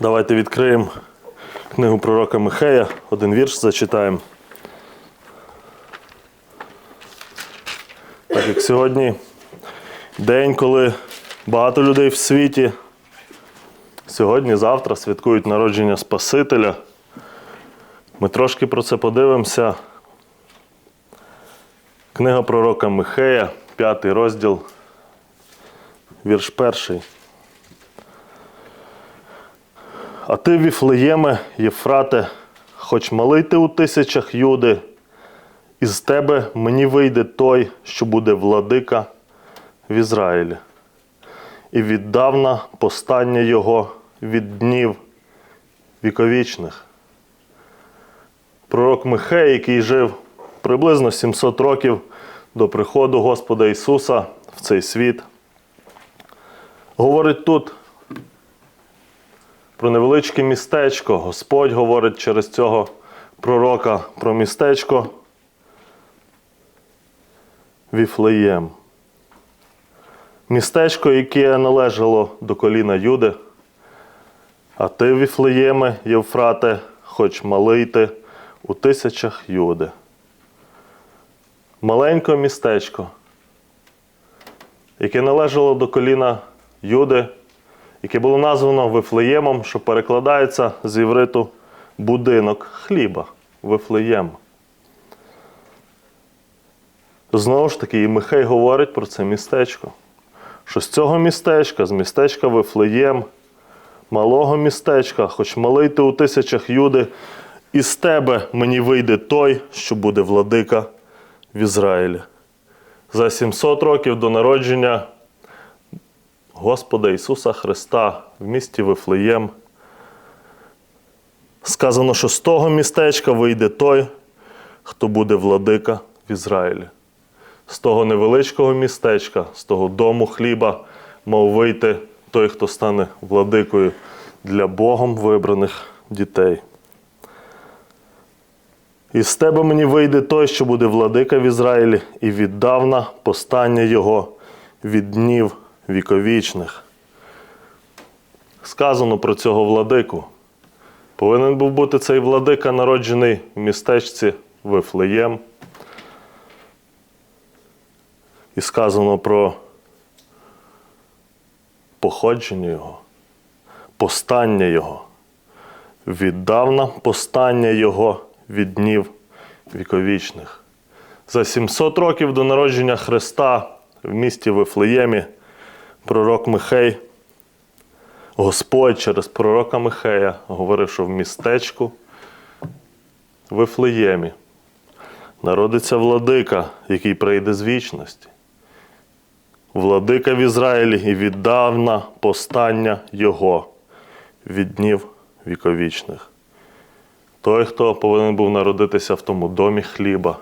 Давайте відкриємо книгу пророка Михея, один вірш зачитаємо. Так як сьогодні день, коли багато людей в світі сьогодні, завтра святкують народження Спасителя. Ми трошки про це подивимося. Книга пророка Михея, п'ятий розділ, вірш перший. А ти, Віфлеєме, Єфрате, хоч малий у тисячах юди, із тебе мені вийде той, що буде владика в Ізраїлі. І віддавна постання його від днів віковічних. Пророк Михей, який жив приблизно 700 років до приходу Господа Ісуса в цей світ, говорить тут про невеличке містечко. Господь говорить через цього пророка про містечко Віфлеєм. Містечко, яке належало до коліна Юди. А ти, Віфлеєме, Євфрате, хоч малий ти у тисячах Юди. Маленьке містечко, яке належало до коліна Юди, яке було названо Вифлеємом, що перекладається з івриту будинок хліба Вифлеєм. Знову ж таки, і Михей говорить про це містечко. Що з цього містечка, з містечка Вифлеєм, малого містечка, хоч малий ти у тисячах юди, із тебе мені вийде той, що буде владика в Ізраїлі. За 700 років до народження Господа Ісуса Христа в місті Вифлеєм. Сказано, що з того містечка вийде той, хто буде владика в Ізраїлі. З того невеличкого містечка, з того дому хліба, мав вийти той, хто стане владикою для Богом вибраних дітей. І з тебе мені вийде той, що буде владика в Ізраїлі, і віддавна постання його від днів віковічних. Сказано про цього владику. Повинен був бути цей владика, народжений в містечці Вифлеєм. І сказано про походження його, постання його, віддавна постання його від днів віковічних. За 700 років до народження Христа в місті Вифлеємі пророк Михей, Господь через пророка Михея говорив, що в містечку Вифлеємі народиться владика, який прийде з вічності. Владика в Ізраїлі і віддавна постання Його від днів віковічних. Той, хто повинен був народитися в тому домі хліба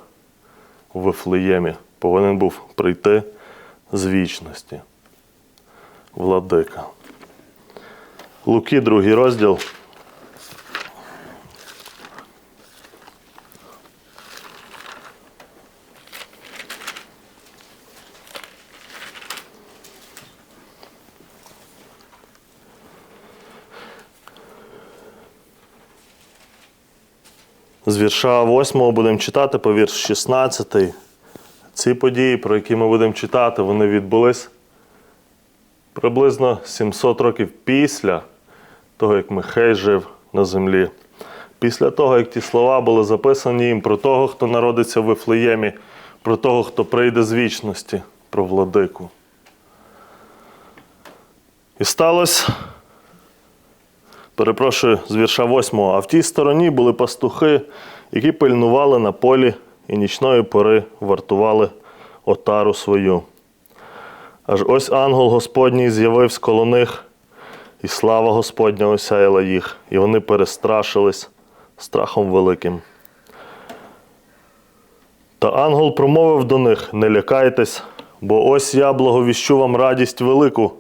у Вифлеємі, повинен був прийти з вічності. Владика. Луки, другий розділ. З вірша 8 будемо читати по вірш 16. Ці події, про які ми будемо читати, вони відбулись приблизно 700 років після того, як Михей жив на землі. Після того, як ті слова були записані їм про того, хто народиться в Вифлеємі, про того, хто прийде з вічності, про владику. І сталося, перепрошую, з вірша 8, а в тій стороні були пастухи, які пильнували на полі і нічної пори вартували отару свою. Аж ось ангел Господній з'явився коло них, і слава Господня осяяла їх, і вони перестрашились страхом великим. Та ангел промовив до них: Не лякайтесь, бо ось я благовіщу вам радість велику,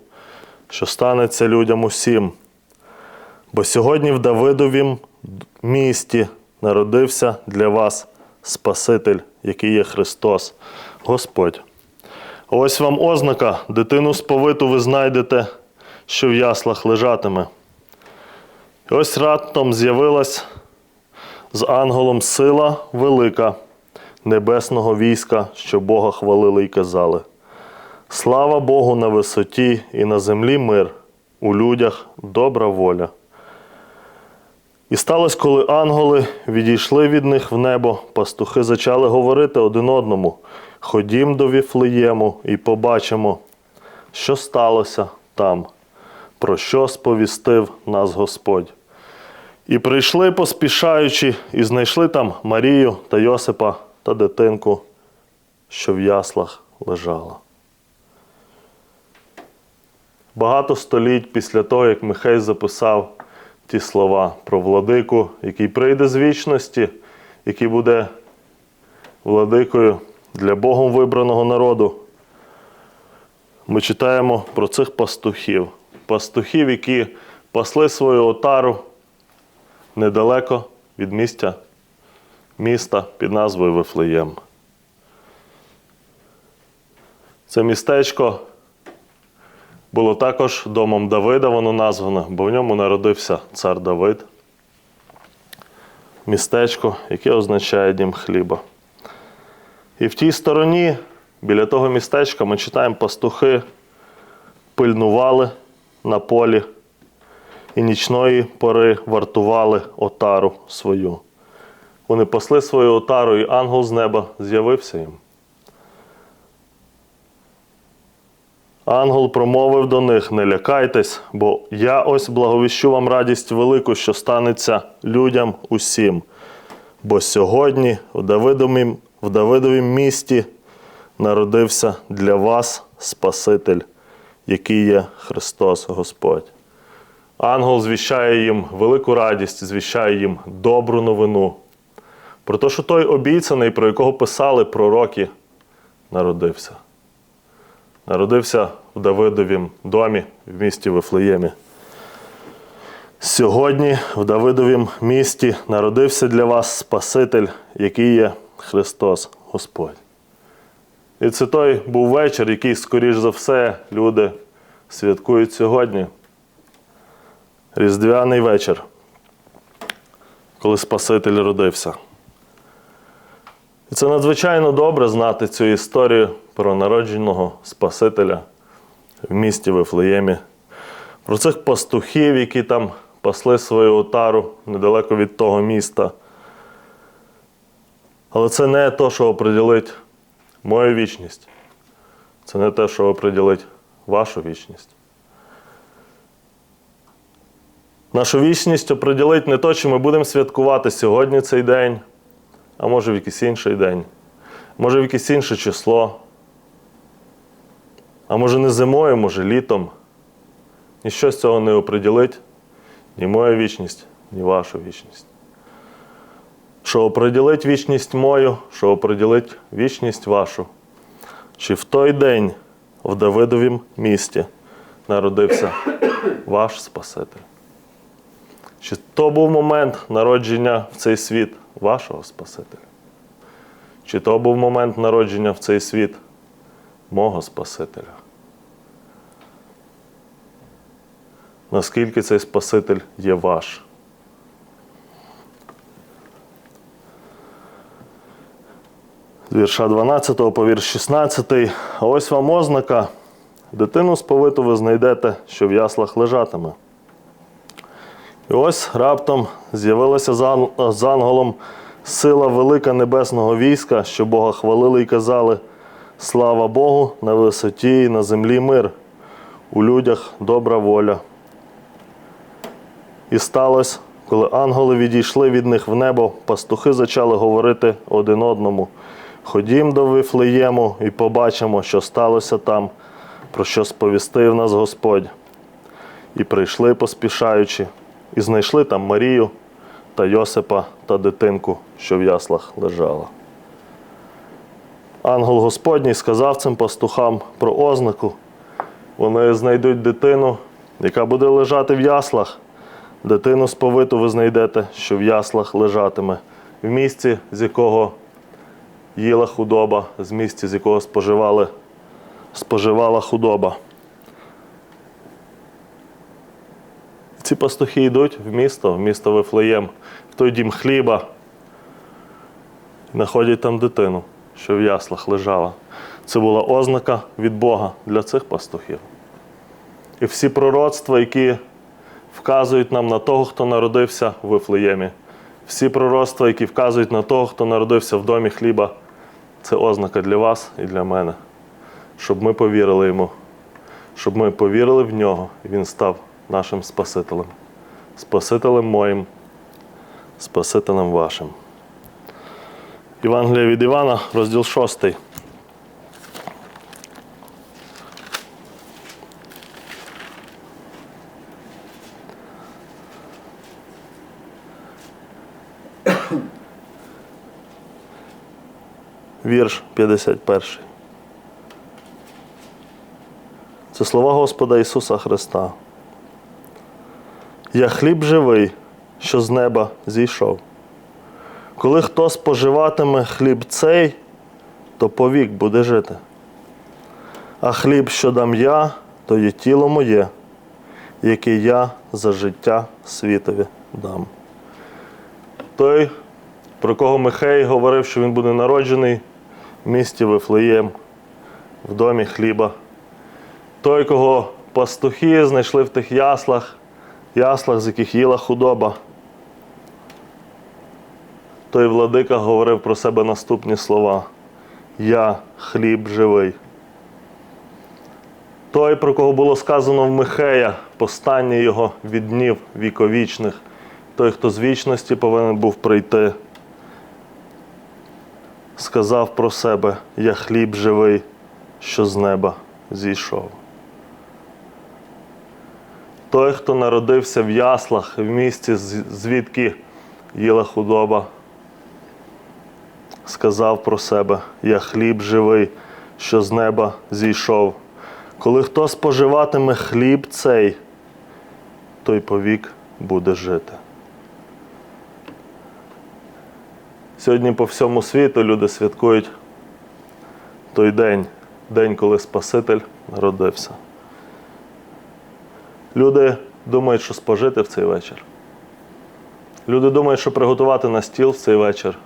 що станеться людям усім. Бо сьогодні в Давидовім місті народився для вас Спаситель, який є Христос, Господь. Ось вам ознака, дитину сповиту ви знайдете, що в яслах лежатиме. І ось раптом з'явилась з ангелом сила велика небесного війська, що Бога хвалили й казали. Слава Богу на висоті і на землі мир, у людях добра воля. І сталося, коли ангели відійшли від них в небо, пастухи почали говорити один одному: Ходім до Віфлеєму і побачимо, що сталося там, про що сповістив нас Господь. І прийшли, поспішаючи, і знайшли там Марію та Йосипа та дитинку, що в яслах лежала. Багато століть після того, як Михей записав ті слова про владику, який прийде з вічності, який буде владикою для Богом вибраного народу, ми читаємо про цих пастухів. Пастухів, які пасли свою отару недалеко від місця, міста під назвою Вифлеєм. Це містечко було також домом Давида, воно названо, бо в ньому народився цар Давид. Містечко, яке означає дім хліба. І в тій стороні, біля того містечка, ми читаємо, пастухи пильнували на полі і нічної пори вартували отару свою. Вони пасли свою отару, і ангел з неба з'явився їм. Ангел промовив до них: не лякайтесь, бо я ось благовіщу вам радість велику, що станеться людям усім. Бо сьогодні в Давидовім, в Давидовім місті народився для вас Спаситель, який є Христос Господь. Ангел звіщає їм велику радість, звіщає їм добру новину. Про те, що той обіцяний, про якого писали пророки, народився. Народився в Давидовім домі в місті Вифлеємі. Сьогодні в Давидовім місті народився для вас Спаситель, який є Христос Господь. І це той був вечір, який, скоріш за все, люди святкують сьогодні. Різдвяний вечір, коли Спаситель родився. І це надзвичайно добре знати цю історію про народженого Спасителя в місті Вифлеємі, про цих пастухів, які там пасли свою отару недалеко від того міста. Але це не те, що оприділить мою вічність. Це не те, що оприділить вашу вічність. Нашу вічність оприділить не то, чи ми будемо святкувати сьогодні цей день, а може в якийсь інший день, може в якесь інше число. А може не зимою, може літом. Ніщо з цього не оприділить ні моя вічність, ні вашу вічність. Що оприділить вічність мою, що оприділить вічність вашу. Чи в той день в Давидовім місті народився ваш Спаситель? Чи то був момент народження в цей світ вашого Спасителя? Чи то був момент народження в цей світ мого Спасителя? Наскільки цей Спаситель є ваш? З вірша 12 по вірш 16. А ось вам ознака. Дитину сповиту ви знайдете, що в яслах лежатиме. І ось раптом з'явилася з ан- з ангелом сила велика небесного війська, що Бога хвалили і казали: Слава Богу, на висоті і на землі мир, у людях добра воля. І сталося, коли ангели відійшли від них в небо, пастухи почали говорити один одному: Ходім до Вифлеєму і побачимо, що сталося там, про що сповістив нас Господь. І прийшли, поспішаючи, і знайшли там Марію та Йосипа та дитинку, що в яслах лежала. Ангел Господній сказав цим пастухам про ознаку. Вони знайдуть дитину, яка буде лежати в яслах. Дитину сповиту ви знайдете, що в яслах лежатиме, в місці, з якого їла худоба, з місця, з якого споживали, споживала худоба. Ці пастухи йдуть в місто, в місто Вифлеєм, в той дім хліба, знаходять там дитину, що в яслах лежала. Це була ознака від Бога для цих пастухів. І всі пророцтва, які вказують нам на того, хто народився в Вифлеємі, всі пророцтва, які вказують на того, хто народився в домі хліба, це ознака для вас і для мене, щоб ми повірили йому, щоб ми повірили в нього, і він став нашим Спасителем, Спасителем моїм, Спасителем вашим. Євангелія від Івана, розділ 6. Вірш 51. Це слова Господа Ісуса Христа. Я хліб живий, що з неба зійшов. Коли хто споживатиме хліб цей, то повік буде жити. А хліб, що дам я, то є тіло моє, яке я за життя світові дам. Той, про кого Михей говорив, що він буде народжений місті Вифлеєм, в домі хліба. Той, кого пастухи знайшли в тих яслах, яслах, з яких їла худоба. Той владика говорив про себе наступні слова: Я хліб живий. Той, про кого було сказано в Михея, постання його від днів віковічних, той, хто з вічності повинен був прийти, сказав про себе: Я хліб живий, що з неба зійшов. Той, хто народився в яслах, в місті, звідки їла худоба, сказав про себе: Я хліб живий, що з неба зійшов. Коли хто споживатиме хліб цей, той повік буде жити. Сьогодні по всьому світу люди святкують той день, день, коли Спаситель народився. Люди думають, що спожити в цей вечір. Люди думають, що приготувати на стіл в цей вечір.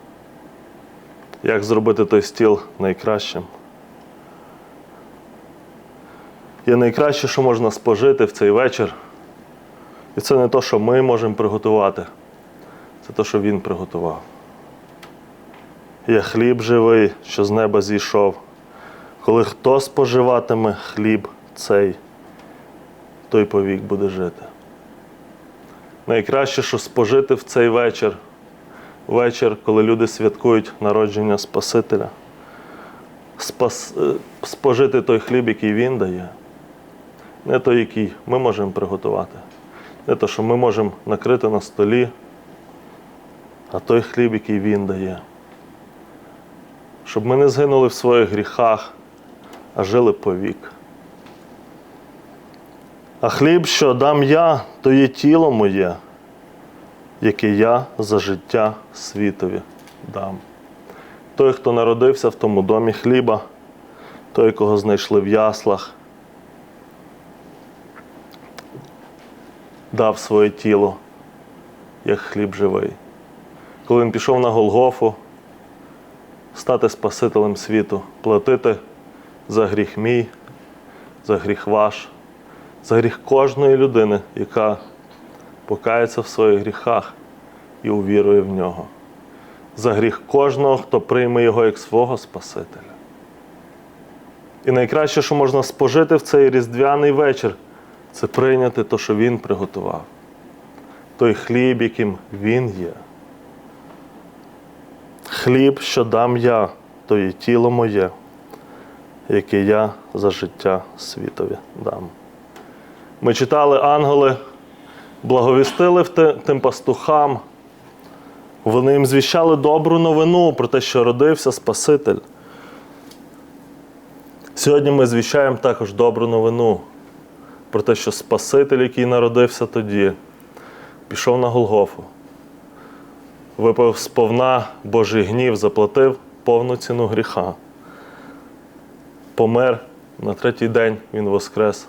Як зробити той стіл найкращим. Є найкраще, що можна спожити в цей вечір. І це не те, що ми можемо приготувати, це те, що він приготував. Я хліб живий, що з неба зійшов. Коли хто споживатиме хліб цей, той повік буде жити. Найкраще, що спожити в цей вечір, вечір, коли люди святкують народження Спасителя, Спас, е, спожити той хліб, який Він дає, не той, який ми можемо приготувати, не те, що ми можемо накрити на столі, а той хліб, який Він дає. Щоб ми не згинули в своїх гріхах, а жили повік. А хліб, що дам я, то є тіло моє, яке я за життя світові дам. Той, хто народився в тому домі хліба, той, кого знайшли в яслах, дав своє тіло, як хліб живий. Коли він пішов на Голгофу, стати Спасителем світу, платити за гріх мій, за гріх ваш, за гріх кожної людини, яка покається в своїх гріхах і увірує в нього. За гріх кожного, хто прийме його як свого Спасителя. І найкраще, що можна спожити в цей різдвяний вечір, це прийняти те, що Він приготував. Той хліб, яким Він є. Хліб, що дам я, то є тіло моє, яке я за життя світові дам. Ми читали ангели, благовістили тим пастухам. Вони їм звіщали добру новину про те, що родився Спаситель. Сьогодні ми звіщаємо також добру новину про те, що Спаситель, який народився тоді, пішов на Голгофу, випив сповна Божий гнів, заплатив повну ціну гріха. Помер на третій день він воскрес.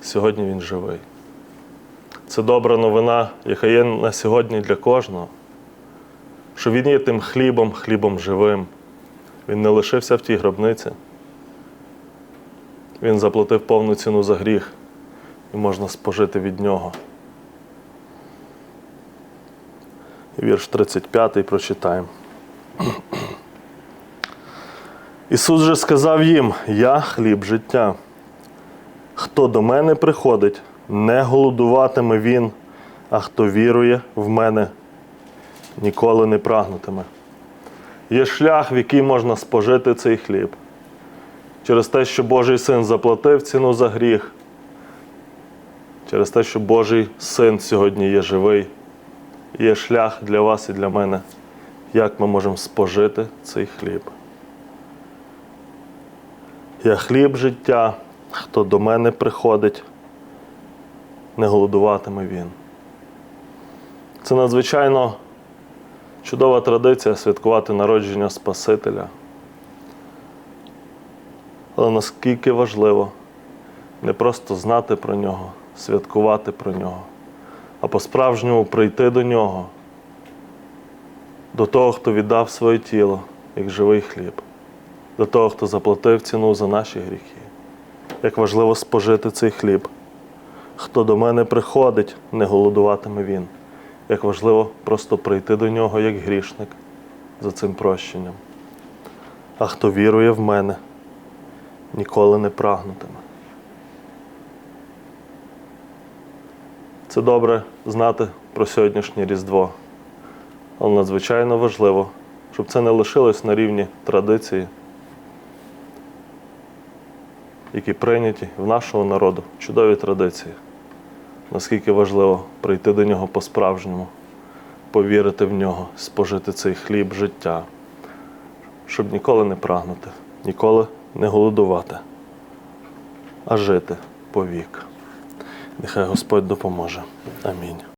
Сьогодні він живий. Це добра новина, яка є на сьогодні для кожного. Що Він є тим хлібом, хлібом живим. Він не лишився в тій гробниці. Він заплатив повну ціну за гріх, і можна спожити від нього. Вірш 35 прочитаємо. Ісус же сказав їм: Я хліб життя. Хто до мене приходить, не голодуватиме він, а хто вірує в мене, ніколи не прагнутиме. Є шлях, в який можна спожити цей хліб. Через те, що Божий син заплатив ціну за гріх, через те, що Божий син сьогодні є живий, є шлях для вас і для мене, як ми можемо спожити цей хліб. Я хліб життя, хто до мене приходить, не голодуватиме він. Це надзвичайно чудова традиція святкувати народження Спасителя. Але наскільки важливо не просто знати про нього, святкувати про нього, а по-справжньому прийти до нього, до того, хто віддав своє тіло як живий хліб, до того, хто заплатив ціну за наші гріхи. Як важливо спожити цей хліб. Хто до мене приходить, не голодуватиме він. Як важливо просто прийти до нього як грішник за цим прощенням. А хто вірує в мене, ніколи не прагнутиме. Це добре знати про сьогоднішнє Різдво. Але надзвичайно важливо, щоб це не лишилось на рівні традиції, які прийняті в нашого народу, чудові традиції. Наскільки важливо прийти до нього по-справжньому, повірити в нього, спожити цей хліб життя, щоб ніколи не прагнути, ніколи не голодувати, а жити повік. Нехай Господь допоможе. Амінь.